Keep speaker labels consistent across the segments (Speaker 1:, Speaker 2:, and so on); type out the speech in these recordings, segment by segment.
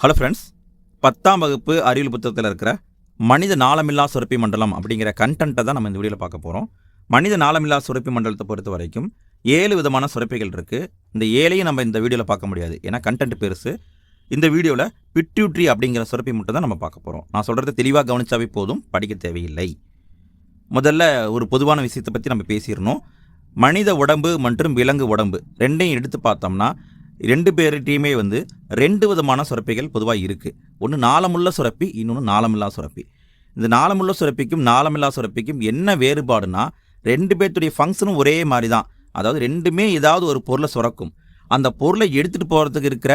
Speaker 1: Hello friends பத்தாம் வகுப்பு அறிவியல் புத்தகத்தில் இருக்கிற மனித நாளமில்லா சுரப்பி மண்டலம் அப்படிங்கிற கண்டென்ட்டை தான் நம்ம இந்த வீடியோவில் பார்க்க போகிறோம் மனித நாளமில்லா சுரப்பி மண்டலத்தை பொறுத்த வரைக்கும் ஏழு விதமான சுரப்பிகள் இருக்குது இந்த ஏழையும் நம்ம இந்த வீடியோவில் பார்க்க முடியாது. ஏன்னா கண்டென்ட் பெருசு. இந்த வீடியோவில் பிட்யூட்ரி அப்படிங்கிற சுரப்பி மட்டும் தான் நம்ம பார்க்க போகிறோம் நான் சொல்கிறத தெளிவாக கவனித்தாவே போதும். படிக்க தேவையில்லை. முதல்ல ஒரு பொதுவான விஷயத்தை பற்றி நம்ம பேசிடணும். மனித உடம்பு மற்றும் விலங்கு உடம்பு ரெண்டையும் எடுத்து பார்த்தோம்னா ரெண்டு பேர்கிட்டையுமே வந்து ரெண்டு விதமான சுரப்பிகள் பொதுவாக இருக்குது ஒன்று நாளமுள்ள சுரப்பி இன்னொன்று நாளமில்லா சுரப்பி. இந்த நாளமுள்ள சுரப்பிக்கும் நாளமில்லா சுரப்பிக்கும் என்ன வேறுபாடுனா ரெண்டு பேர்த்துடைய ஃபங்க்ஷனும் ஒரே மாதிரி தான் அதாவது ரெண்டுமே ஏதாவது ஒரு பொருளை சுரக்கும். அந்த பொருளை எடுத்துகிட்டு போகிறதுக்கு இருக்கிற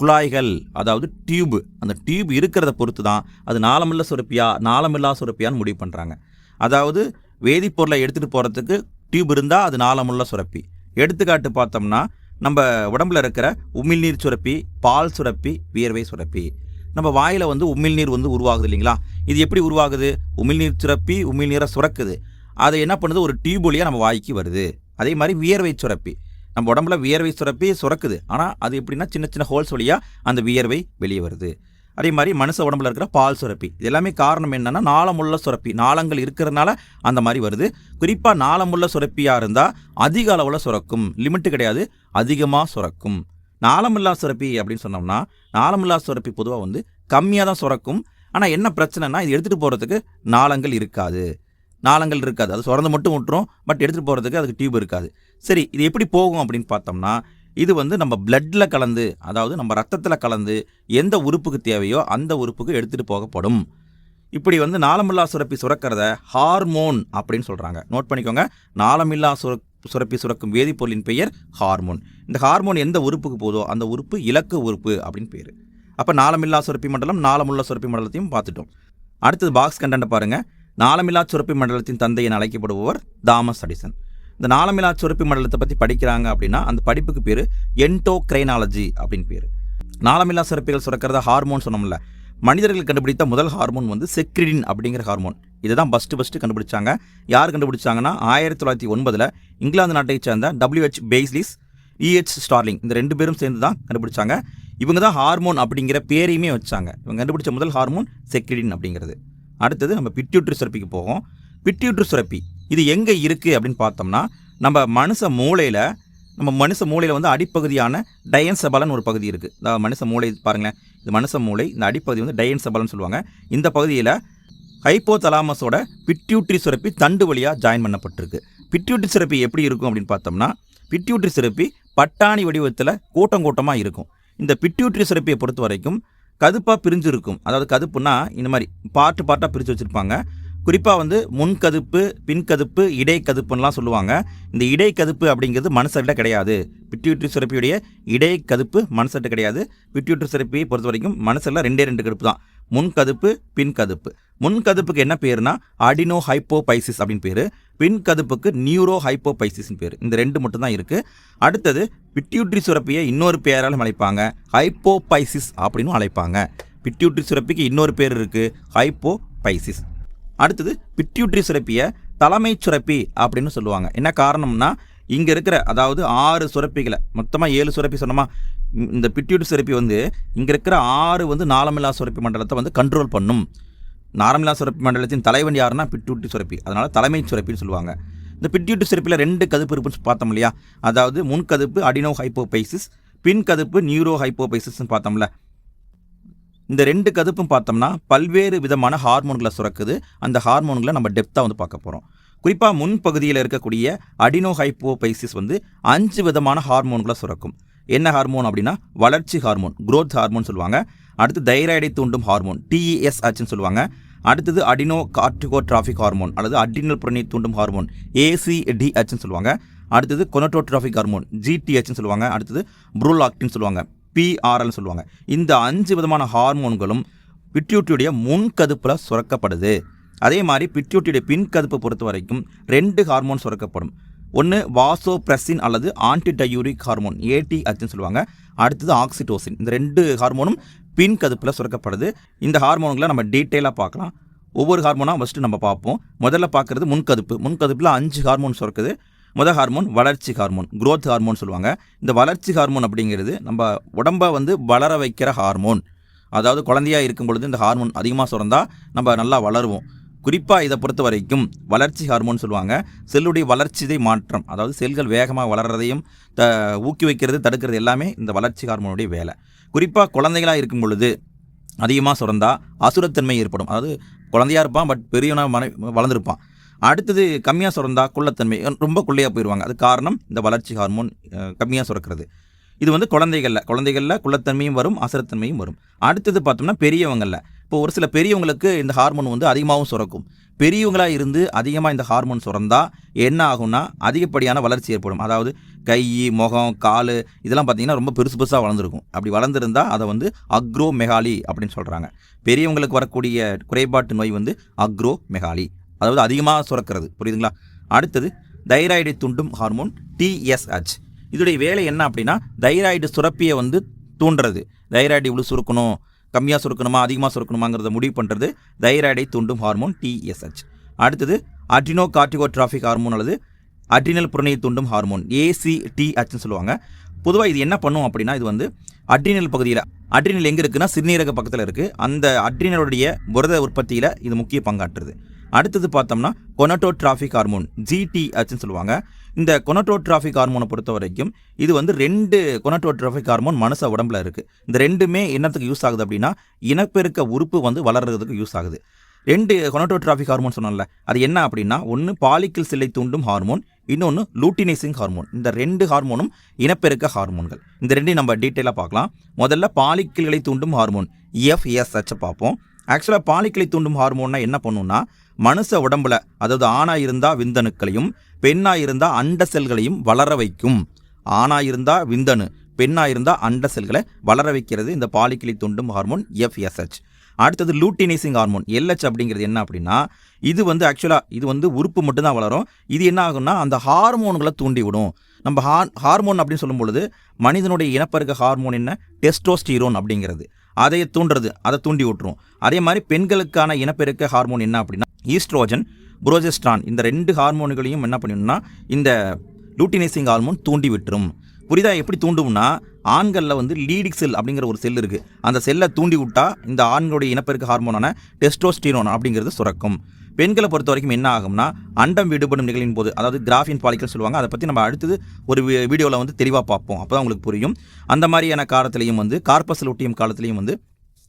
Speaker 1: குழாய்கள் அதாவது டியூப் அந்த டியூப் இருக்கிறத பொறுத்து தான் அது நாளமில்ல சுரப்பியா நாளமில்லா சுரப்பியான்னு முடிவு பண்ணுறாங்க அதாவது வேதிப்பொருளை எடுத்துகிட்டு போகிறதுக்கு டியூப் இருந்தால் அது நாளமுள்ள சுரப்பி. எடுத்துக்காட்டு பார்த்தோம்னா நம்ம உடம்புல இருக்கிற உமிழ்நீர் சுரப்பி பால் சுரப்பி வியர்வை சுரப்பி. நம்ம வாயில் வந்து உமிழ்நீர் வந்து உருவாகுது இல்லைங்களா? இது எப்படி உருவாகுது? உமிழ்நீர் சுரப்பி உமிழ்நீரை சுரக்குது. அதை என்ன பண்ணுது? ஒரு டியூப் வழியாக நம்ம வாய்க்கு வருது. அதே மாதிரி வியர்வை சுரப்பி. நம்ம உடம்புல வியர்வை சுரப்பி சுரக்குது. ஆனால் அது எப்படின்னா சின்ன சின்ன ஹோல்ஸ் வழியாக அந்த வியர்வை வெளியே வருது. அதே மாதிரி மனுஷ உடம்புல இருக்கிற பால் சுரப்பி. இது எல்லாமே காரணம் என்னன்னா நாளமுள்ள சுரப்பி. நாளங்கள் இருக்கிறதுனால அந்த மாதிரி வருது. குறிப்பாக நாளமுள்ள சுரப்பியாக இருந்தால் அதிக அளவில் சுரக்கும். லிமிட்டு கிடையாது. அதிகமாக சுரக்கும். நாளமில்லா சுரப்பி அப்படின்னு சொன்னோம்னா நாளமில்லா சுரப்பி பொதுவாக வந்து கம்மியாக தான் சுரக்கும். ஆனால் என்ன பிரச்சனைனா இது எடுத்துகிட்டு போகிறதுக்கு நாளங்கள் இருக்காது. நாளங்கள் இருக்காது. அது சுரந்து மட்டும் விட்டுரும் பட் எடுத்துகிட்டு போகிறதுக்கு அதுக்கு டியூப் இருக்காது. சரி இது எப்படி போகும் அப்படின்னு பார்த்தோம்னா இது வந்து நம்ம பிளட்டில் கலந்து அதாவது நம்ம ரத்தத்தில் கலந்து எந்த உறுப்புக்கு தேவையோ அந்த உறுப்புக்கு எடுத்துகிட்டு போகப்படும். இப்படி வந்து நாளமில்லா சுரப்பி சுரக்கிறத ஹார்மோன் அப்படின்னு சொல்கிறாங்க நோட் பண்ணிக்கோங்க. நாளமில்லா சுர சுரப்பி சுரக்கும் வேதிப்பொருளின் பெயர் ஹார்மோன் இந்த ஹார்மோன் எந்த உறுப்புக்கு போதோ அந்த உறுப்பு இலக்கு உறுப்பு அப்படின்னு பேர். அப்போ நாளமில்லா சுரப்பி மண்டலம் நாளமுள்ள சுரப்பி மண்டலத்தையும் பார்த்துட்டோம். அடுத்தது பாக்ஸ் கண்டென்ட்டை பாருங்கள் நாளமில்லா சுரப்பி மண்டலத்தின் தந்தை என அழைக்கப்படுபவர் தாமஸ் அடிசன். இந்த நாளமிலா சுரப்பி மண்டலத்தை பற்றி படிக்கிறாங்க அப்படின்னா அந்த படிப்புக்கு பேர் என்டோக்ரைனாலஜி அப்படின்னு பேர். நாளமிலா சுரப்பிகள் சுரக்கிறத ஹார்மோன் சொன்னோம்ல மனிதர்கள் கண்டுபிடித்த முதல் ஹார்மோன் வந்து செக்ரிடின் அப்படிங்கிற ஹார்மோன். இதை தான் ஃபஸ்ட்டு ஃபஸ்ட்டு கண்டுபிடிச்சாங்க. யார் கண்டுபிடிச்சாங்கன்னா ஆயிரத்தி தொள்ளாயிரத்தி ஒன்பதில் இங்கிலாந்து நாட்டை சேர்ந்த டபிள்யூஹெச் பெய்ஸ்லிஸ் இஹெச் ஸ்டார்லிங் இந்த ரெண்டு பேரும் சேர்ந்து தான் கண்டுபிடிச்சாங்க. இவங்க தான் ஹார்மோன் அப்படிங்கிற பேரையுமே வச்சாங்க. இவங்க கண்டுபிடிச்ச முதல் ஹார்மோன் செக்ரிடின் அப்படிங்கிறது. அடுத்தது நம்ம பிட்யூட்ரி சுரப்பிக்கு போவோம். பிட்யூட்ரி சுரப்பி. இது எங்கே இருக்குது அப்படின்னு பார்த்தோம்னா நம்ம மனுஷ மூளையில் நம்ம மனுஷ மூளையில் வந்து அடிப்பகுதியான டயன்சபலன் ஒரு பகுதி இருக்குது அதாவது மனுஷ மூளை பாருங்களேன். இது மனுஷ மூளை இந்த அடிப்பகுதி வந்து டயன்சபலன் சொல்லுவாங்க. இந்த பகுதியில் ஹைப்போதலாமஸோட பிட்யூட்ரி சுரப்பி தண்டு வழியாக ஜாயின் பண்ணப்பட்டிருக்கு. பிட்யூட்ரி சுரப்பி எப்படி இருக்கும் அப்படின்னு பார்த்தோம்னா பிட்யூட்ரி சுரப்பி பட்டாணி வடிவத்தில் கூட்டம் கூட்டமாக இருக்கும். இந்த பிட்யூட்ரி சுரப்பியை பொறுத்த வரைக்கும் கதுப்பாக பிரிஞ்சு இருக்கும் அதாவது கதுப்புனா இந்த மாதிரி பாட்டு பாட்டாக பிரித்து வச்சுருப்பாங்க. குறிப்பாக வந்து முன்கதுப்பு பின்கதுப்பு இடைக்கதுப்புன்னெலாம் சொல்லுவாங்க. இந்த இடைக்கதுப்பு அப்படிங்கிறது மனுஷர்கிட்ட கிடையாது. பிட்யூட்ரி சுரப்பியுடைய இடைக்கதுப்பு மனசட்ட கிடையாது. பிட்யூட்ரி சுரப்பியை பொறுத்த வரைக்கும் மனசில் ரெண்டே ரெண்டு கடுப்பு தான். முன்கதுப்பு பின்கதுப்பு. முன்கதுப்புக்கு என்ன பேருனா? அடினோ ஹைப்போபைசிஸ் அப்படின்னு பேர். பின்கதுப்புக்கு நியூரோ ஹைப்போபைசிஸ்னு பேர். இந்த ரெண்டு மட்டும் தான் இருக்குது அடுத்தது பிட்யூட்ரி சுரப்பியை இன்னொரு பேராலும் அழைப்பாங்க. ஹைப்போபைசிஸ் அப்படின்னு அழைப்பாங்க. பிட்யூட்ரி சுரப்பிக்கு இன்னொரு பேர் இருக்குது ஹைப்போபைசிஸ். அடுத்தது பிட்யூட்ரி சுரப்பியை தலைமைச் சுரப்பி அப்படின்னு சொல்லுவாங்க. என்ன காரணம்னா இங்கே இருக்கிற அதாவது ஆறு சுரப்பிகளை மொத்தமாக ஏழு சுரப்பி சொன்னோமா இந்த- பிட்யூட்ரி சுரப்பி வந்து இங்கே இருக்கிற ஆறு வந்து நாளமில்லா சுரப்பி மண்டலத்தை வந்து கண்ட்ரோல் பண்ணும். நாரமில்லா சுரப்பி மண்டலத்தின் தலைவன் யாருன்னா பிட்யூட்ரி சுரப்பி. அதனால் தலைமைச் சுரப்பின்னு சொல்லுவாங்க. இந்த பிட்யூட்ரி சுரப்பியில் ரெண்டு கதுப்பு இருக்குன்னு பார்த்தோம் இல்லையா? அதாவது முன்கதுப்பு அடினோ ஹைப்போபைசிஸ் பின் கதுப்பு நியூரோ ஹைப்போபைசிஸ்ன்னு பார்த்தோம்ல. இந்த ரெண்டு கதுப்பும் பார்த்தோம்னா பல்வேறு விதமான ஹார்மோன்களை சுரக்குது. அந்த ஹார்மோன்களை நம்ம டெப்த்தாக வந்து பார்க்க போகிறோம் குறிப்பாக முன்பகுதியில் இருக்கக்கூடிய அடினோ ஹைப்போபைசிஸ் வந்து அஞ்சு விதமான ஹார்மோன்களை சுரக்கும். என்ன ஹார்மோன் அப்படின்னா? வளர்ச்சி ஹார்மோன் குரோத் ஹார்மோன் சொல்லுவாங்க. அடுத்து தைராய்டை தூண்டும் ஹார்மோன் டிஇஎஸ் ஆச்சுன்னு சொல்லுவாங்க. அடுத்தது அடினோ கார்டிகோட்ராஃபிக் ஹார்மோன் அல்லது அடினல் புரணி தூண்டும் ஹார்மோன் ஏசிடிஹெச்னு சொல்லுவாங்க. அடுத்தது கொனட்டோட்ராஃபிக் ஹார்மோன் ஜிடிஹெச்னு சொல்லுவாங்க. அடுத்தது ப்ரூலாக்டின்னு சொல்லுவாங்க. பிஆர்எல்னு சொல்லுவாங்க. இந்த அஞ்சு விதமான ஹார்மோன்களும் பிட்யூட்டியுடைய முன்கதுப்பில் சுரக்கப்படுது. அதே மாதிரி பிட்யூட்டியுடைய பின்கதுப்பை பொறுத்த வரைக்கும் ரெண்டு ஹார்மோன் சுரக்கப்படும். ஒன்று வாசோப்ரெசின் அல்லது ஆன்டிடயூரிக் ஹார்மோன் ஏடிஹெச்னு சொல்லுவாங்க. அடுத்தது ஆக்சிடோசின். இந்த ரெண்டு ஹார்மோனும் பின்கதுப்பில் சுரக்கப்படுது. இந்த ஹார்மோன்களை நம்ம டீட்டெயிலாக பார்க்கலாம். ஒவ்வொரு ஹார்மோனாக ஃபஸ்ட்டு நம்ம பார்ப்போம். முதல்ல பார்க்குறது முன்கதுப்பு. முன்கதுப்பில் அஞ்சு ஹார்மோன் சுரக்குது. முதல் ஹார்மோன் வளர்ச்சி ஹார்மோன் குரோத் ஹார்மோன் சொல்லுவாங்க. இந்த வளர்ச்சி ஹார்மோன் அப்படிங்கிறது நம்ம உடம்பை வந்து வளர வைக்கிற ஹார்மோன் அதாவது குழந்தையாக இருக்கும் பொழுது இந்த ஹார்மோன் அதிகமாக சுரந்தால் நம்ம நல்லா வளருவோம். குறிப்பாக இதை பொறுத்த வரைக்கும் வளர்ச்சி ஹார்மோன் சொல்லுவாங்க. செல்லுடைய வளர்ச்சிதை மாற்றம் அதாவது செல்கள் வேகமாக வளர்றதையும் த ஊக்குவிக்கிறது தடுக்கிறது எல்லாமே இந்த வளர்ச்சி ஹார்மோனுடைய வேலை. குறிப்பாக குழந்தைகளாக இருக்கும் பொழுது அதிகமாக சுரந்தால் அசுரத்தன்மை ஏற்படும். அதாவது குழந்தையா இருப்பான் பட் பெரியவனா மனை வளர்ந்துருப்பான். அடுத்தது கம்மியாக சுரந்தா குள்ளத்தன்மை ரொம்ப குள்ளையாக போயிடுவாங்க அது காரணம் இந்த வளர்ச்சி ஹார்மோன் கம்மியாக சுரக்கிறது. இது வந்து குழந்தைகளில் குழந்தைகளில் குள்ளத்தன்மையும் வரும் அசரத்தன்மையும் வரும். அடுத்தது பார்த்தோம்னா பெரியவங்களில். இப்போ ஒரு சில பெரியவங்களுக்கு இந்த ஹார்மோன் வந்து அதிகமாகவும் சுரக்கும். பெரியவங்களாக இருந்து அதிகமாக இந்த ஹார்மோன் சுரந்தால் என்ன ஆகும்னா அதிகப்படியான வளர்ச்சி ஏற்படும். அதாவது கை முகம் கால் இதெல்லாம் பார்த்திங்கன்னா ரொம்ப பெருசு பெருசாக வளர்ந்துருக்கும். அப்படி வளர்ந்துருந்தால் அதை வந்து அக்ரோ மெகாலி அப்படின்னு சொல்கிறாங்க பெரியவங்களுக்கு வரக்கூடிய குறைபாட்டு நோய் வந்து அக்ரோ மெகாலி அதாவது அதிகமாக சுரக்கிறது. புரியுதுங்களா? அடுத்தது தைராய்டை தூண்டும் ஹார்மோன் டிஎஸ்ஹெச் இதோடைய வேலை என்ன அப்படின்னா தைராய்டு சுரப்பியை வந்து தூண்டுறது. தைராய்டு இவ்வளோ சுருக்கணும் கம்மியாக சுருக்கணுமா அதிகமாக சுருக்கணுமாங்கிறத முடிவு பண்ணுறது தைராய்டை தூண்டும் ஹார்மோன் டிஎஸ்ஹெச் அடுத்தது அட்ரினோ கார்டிகோட்ராஃபிக் ஹார்மோன் அல்லது அட்ரினல் புறணியை தூண்டும் ஹார்மோன் ஏசிடிஹெச்னு சொல்லுவாங்க. பொதுவாக இது என்ன பண்ணும் அப்படின்னா இது வந்து அட்ரினல் பகுதியில் அட்ரினல் எங்கே இருக்குன்னா சிறுநீரக பக்கத்தில் இருக்குது அந்த அட்ரினலுடைய புரத உற்பத்தியில் இது முக்கிய பங்காற்றுது. அடுத்தது பார்த்தோம்னா கொனட்டோ டிராஃபிக் ஹார்மோன் ஜிடிஹெச்னு சொல்லுவாங்க. இந்த கொனட்டோ டிராஃபிக் ஹார்மோனை பொறுத்த வரைக்கும் இது வந்து ரெண்டு கொனட்டோ டிராஃபிக் ஹார்மோன் மனுஷ உடம்புல இருக்குது இந்த ரெண்டுமே என்னத்துக்கு யூஸ் ஆகுது அப்படின்னா இனப்பெருக்க உறுப்பு வந்து வளர்கிறதுக்கு யூஸ் ஆகுது. ரெண்டு கொனட்டோ டிராஃபிக் ஹார்மோன் சொன்னோம்ல அது என்ன அப்படின்னா ஒன்று பாலிக்கல் சில்லை தூண்டும் ஹார்மோன் இன்னொன்று லூட்டினைசிங் ஹார்மோன். இந்த ரெண்டு ஹார்மோனும் இனப்பெருக்க ஹார்மோன்கள். இந்த ரெண்டையும் நம்ம டீட்டெயிலாக பார்க்கலாம். முதல்ல பாலிக்கல்களை தூண்டும் ஹார்மோன் எஃப்எஸ்ஹெச்சை பார்ப்போம். ஆக்சுவலாக பாலிக்கலை தூண்டும் ஹார்மோன்னா என்ன பண்ணுன்னா மனுஷ உடம்புல அதாவது ஆணாக இருந்தால் விந்தணுக்களையும் பெண்ணாக இருந்தால் அண்ட செல்களையும் வளர வைக்கும். ஆணாக இருந்தால் விந்தணு பெண்ணாக இருந்தால் அண்ட செல்களை வளர வைக்கிறது இந்த பாலிக்கிளி தூண்டும் ஹார்மோன் எஃப்எஸ்ஹெச் அடுத்தது லூட்டினைசிங் ஹார்மோன் எல்ஹெச் அப்படிங்கிறது என்ன அப்படின்னா இது வந்து ஆக்சுவலாக இது வந்து உறுப்பு மட்டும்தான் வளரும். இது என்ன ஆகும்னா அந்த ஹார்மோன்களை தூண்டி விடும் நம்ம ஹார் ஹார்மோன் அப்படின்னு சொல்லும்பொழுது மனிதனுடைய இனப்பெருக்க ஹார்மோன் என்ன? டெஸ்டோஸ்டீரோன் அப்படிங்கிறது. அதை தூண்டுறது அதை தூண்டி விட்டுரும். அதே மாதிரி பெண்களுக்கான இனப்பெருக்க ஹார்மோன் என்ன அப்படின்னா ஈஸ்ட்ரோஜன் புரோஜெஸ்ட்ரான் இந்த ரெண்டு ஹார்மோன்களையும் என்ன பண்ணணும்னா இந்த லூட்டினைசிங் ஹார்மோன் தூண்டி விட்டுரும் புரிதா எப்படி தூண்டும்னா ஆண்களில் வந்து லீடிக் செல் அப்படிங்கிற ஒரு செல் இருக்குது அந்த செல்லை தூண்டி விட்டால் இந்த ஆண்களுடைய இனப்பெருக்க ஹார்மோனான டெஸ்ட்ரோஸ்டீரோன் அப்படிங்கிறது சுரக்கும். பெண்களை பொறுத்த வரைக்கும் என்ன ஆகும்னா அண்டம் விடுபடும் நிகழ்வின் போது அதாவது கிராஃபின் பாலிக்கல் சொல்லுவாங்க அதை பற்றி நம்ம அடுத்தது ஒரு வீடியோவில் வந்து தெளிவாக பார்ப்போம். அப்போ தான் உங்களுக்கு புரியும். அந்த மாதிரியான காலத்திலையும் வந்து கார்பஸ் லூட்டியம் காலத்திலையும் வந்து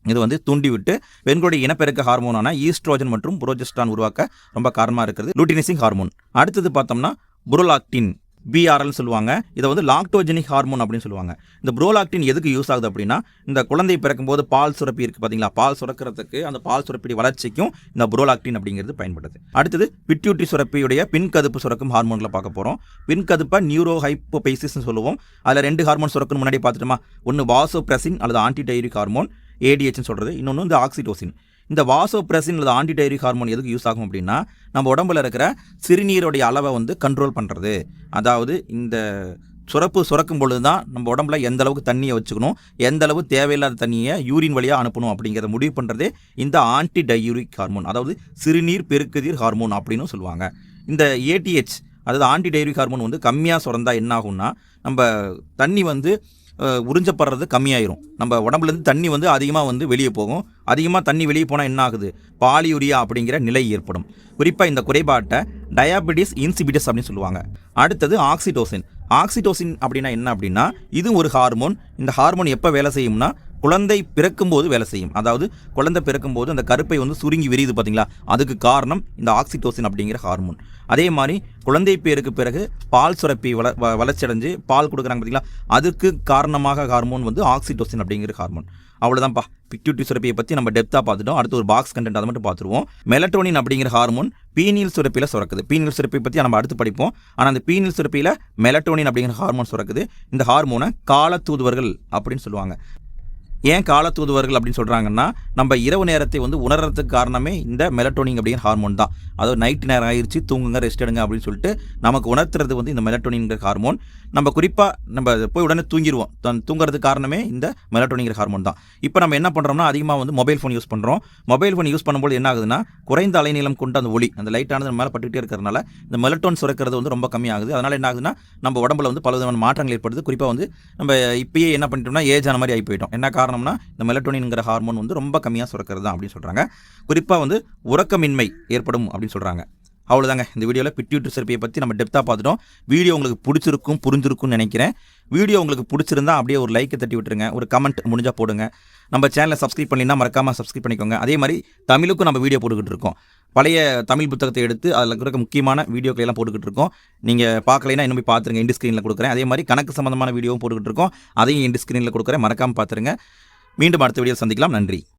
Speaker 1: இது வந்து தூண்டிவிட்டு பெண்களுடைய இனப்பெருக்க ஹார்மோனான ஈஸ்ட்ரோஜன் மற்றும் புரோஜெஸ்டான் உருவாக்க ரொம்ப காரணமாக இருக்கிறது. Luteinizing hormone. அடுத்தது பார்த்தோம்னா புரோலாக்டின் பிஆர்எல்னு சொல்லுவாங்க. இதை வந்து லாக்டோஜெனிக் ஹார்மோன் அப்படின்னு சொல்லுவாங்க. இந்த புரோலாக்டின் எதுக்கு யூஸ் ஆகுது அப்படின்னா இந்த குழந்தை பிறக்கும்போது பால் சுரப்பி இருக்குது பார்த்தீங்களா பால் சுரக்கிறதுக்கு அந்த பால் சுரப்பிடி வளர்ச்சிக்கும் இந்த புரோலாக்டின் அப்படிங்கிறது பயன்படுது. அடுத்தது பிட்யூட்டி சுரப்பியுடைய பின்கதுப்பு சுரக்கும் ஹார்மோன்களை பார்க்க போகிறோம் பின்கதுப்பை நியூரோ ஹைப்போபைசிஸ்னு சொல்லுவோம். அதில் ரெண்டு ஹார்மோன் சுரக்குன்னு முன்னாடி பார்த்துட்டோமா? ஒன்று வாசோப்ரெசின் அல்லது ஆன்டிடைரிக் ஹார்மோன் ஏடிஹெச்னு சொல்கிறது இன்னொன்று வந்து ஆக்சிடோசின் இந்த வாசோப்ரெசின் அல்லது ஆன்டிடைரி ஹார்மோன் எதுக்கு யூஸ் ஆகும் அப்படின்னா நம்ம உடம்புல இருக்கிற சிறுநீருடைய அளவை வந்து கண்ட்ரோல் பண்ணுறது அதாவது இந்த சுரப்பு சுரக்கும் பொழுது தான் நம்ம உடம்புல எந்த அளவுக்கு தண்ணியை வச்சுக்கணும் எந்த அளவு தேவையில்லாத தண்ணியை யூரின் வழியாக அனுப்பணும் அப்படிங்கிறத முடிவு பண்ணுறதே இந்த ஆன்டி டையூரிக் ஹார்மோன் அதாவது சிறுநீர் பெருக்குதீர் ஹார்மோன் அப்படின்னு சொல்லுவாங்க. இந்த ஏடிஹெச் அதாவது ஆன்டி ஹார்மோன் வந்து கம்மியாக சுரந்தா என்ன ஆகும்னா நம்ம தண்ணி வந்து உறிஞ்சப்படுறது கம்மியாயிரும். நம்ம உடம்புலேருந்து தண்ணி வந்து அதிகமாக வந்து வெளியே போகும். அதிகமாக தண்ணி வெளியே போனால் என்ன ஆகுது? பாலியூரியா அப்படிங்கிற நிலை ஏற்படும். குறிப்பாக இந்த குறைபாட்டை டயாபெட்டிஸ் இன்சிபிட்டிஸ் அப்படின்னு சொல்லுவாங்க. அடுத்தது ஆக்சிடோசின். ஆக்சிடோசின் அப்படின்னா என்ன அப்படின்னா இது ஒரு ஹார்மோன். இந்த ஹார்மோன் எப்போ வேலை செய்யும்னா குழந்தை பிறக்கும்போது வேலை செய்யும். அதாவது குழந்தை பிறக்கும்போது அந்த கருப்பை வந்து சுருங்கி விரியுது பார்த்தீங்களா அதுக்கு காரணம் இந்த ஆக்சிடோசின் அப்படிங்கிற ஹார்மோன். அதே மாதிரி குழந்தை பேருக்கு பிறகு பால் சுரப்பி வள வ- வளர்ச்சியடைஞ்சு பால் கொடுக்குறாங்க பார்த்தீங்களா அதுக்கு காரணமாக ஹார்மோன் வந்து ஆக்சிடோசின் அப்படிங்கிற ஹார்மோன். அவ்வளோதான்ப்பா பிக்யூட்டி சுரப்பியை பற்றி நம்ம டெப்த்தாக பார்த்துட்டோம். அடுத்து ஒரு பாக்ஸ் கண்டென்ட் அதை மட்டும் பார்த்துருவோம். மெலட்டோனின் அப்படிங்கிற ஹார்மோன் பீனியல் சுரப்பியில் சுரக்குது. பீனியல் சுரப்பி பற்றி நம்ம அடுத்து படிப்போம். ஆனால் அந்த பீனியல் சுரப்பியில் மெலட்டோனின் அப்படிங்கிற ஹார்மோன் சுரக்குது. இந்த ஹார்மோனை காலத்தூதுவர்கள் அப்படின்னு சொல்லுவாங்க. ஏன் காலத்தூதுவர்கள் அப்படின்னு சொல்கிறாங்கன்னா நம்ம இரவு நேரத்தை வந்து உணர்றதுக்கு காரணமே இந்த மெலட்டோனிங் அப்படிங்கிற ஹார்மோன் தான். அதாவது நைட் நேரம் ஆயிடுச்சு தூங்குங்க ரெஸ்ட் எடுங்க அப்படின்னு சொல்லிட்டு நமக்கு உணர்த்துறது வந்து இந்த மெலட்டோனிங்கிற ஹார்மோன் நம்ம குறிப்பாக நம்ம போய் உடனே தூங்கிடுவோம். தன் தூங்குறதுக்கு காரணமே இந்த மெலட்டோனிங்கிற ஹார்மோன் தான். இப்போ நம்ம என்ன பண்ணுறோம்னா அதிகமாக வந்து மொபைல் ஃபோன் யூஸ் பண்ணுறோம் மொபைல் ஃபோன் யூஸ் பண்ணும்போது என்ன ஆகுதுன்னா குறைந்த அலைநீளம் கொண்ட அந்த ஒளி அந்த லைட்டானது நம்ம மேலே பட்டுக்கிட்டே இருக்கிறதுனால இந்த மெலட்டோன் சுரக்கிறது வந்து ரொம்ப கம்மியாகுது. அதனால் என்ன ஆகுதுன்னா நம்ம உடம்புல வந்து பல விதமான மாற்றங்கள் ஏற்படுது. குறிப்பாக வந்து நம்ம இப்பயே என்ன பண்ணிட்டோம்னா ஏஜ் ஆன மாதிரி ஆகி போயிட்டோம். என்ன காரணம்னா இந்த மெலட்டோனின்ங்கிற ஹார்மோன் வந்து ரொம்ப கம்மியாக சுரக்கிறது தான் அப்படின்னு சொல்கிறாங்க குறிப்பாக வந்து உறக்கமின்மை ஏற்படும் அப்படின்னு சொல்கிறாங்க அவ்வளோதாங்க இந்த வீடியோவில் பிட்யூட்டர் சிறப்பியை பற்றி நம்ம டெப்த்தாக பார்த்துட்டோம். வீடியோ உங்களுக்கு பிடிச்சிருக்கும் புரிஞ்சிருக்கும்னு நினைக்கிறேன். வீடியோ உங்களுக்கு பிடிச்சிருந்தா அப்படியே ஒரு லைக்கை தட்டி விட்டுருங்க. ஒரு கமெண்ட் முடிஞ்சால் போடுங்க. நம்ம சேனலை சப்ஸ்கிரைப் பண்ணினா மறக்காமல் சப்ஸ்கிரைப் பண்ணிக்கோங்க. அதே மாதிரி தமிழுக்கும் நம்ம வீடியோ போட்டுக்கிட்டு இருக்கோம். பழைய தமிழ் புத்தகத்தை எடுத்து அதில் இருக்க முக்கியமான வீடியோக்களை எல்லாம் போட்டுக்கிட்டு இருக்கோம். நீங்கள் பார்க்கலைன்னா இன்னும் போய் பார்த்துருங்க. இண்டு ஸ்க்ரீனில் கொடுக்குறேன். அதே மாதிரி கணக்கு சம்மந்தமான வீடியோவும் போட்டுக்கிட்டு இருக்கோம். அதையும் இண்டு ஸ்க்ரீனில் கொடுக்குறேன். மறக்காமல் பார்த்துருங்க. மீண்டும் அடுத்த வீடியோ சந்திக்கலாம். நன்றி.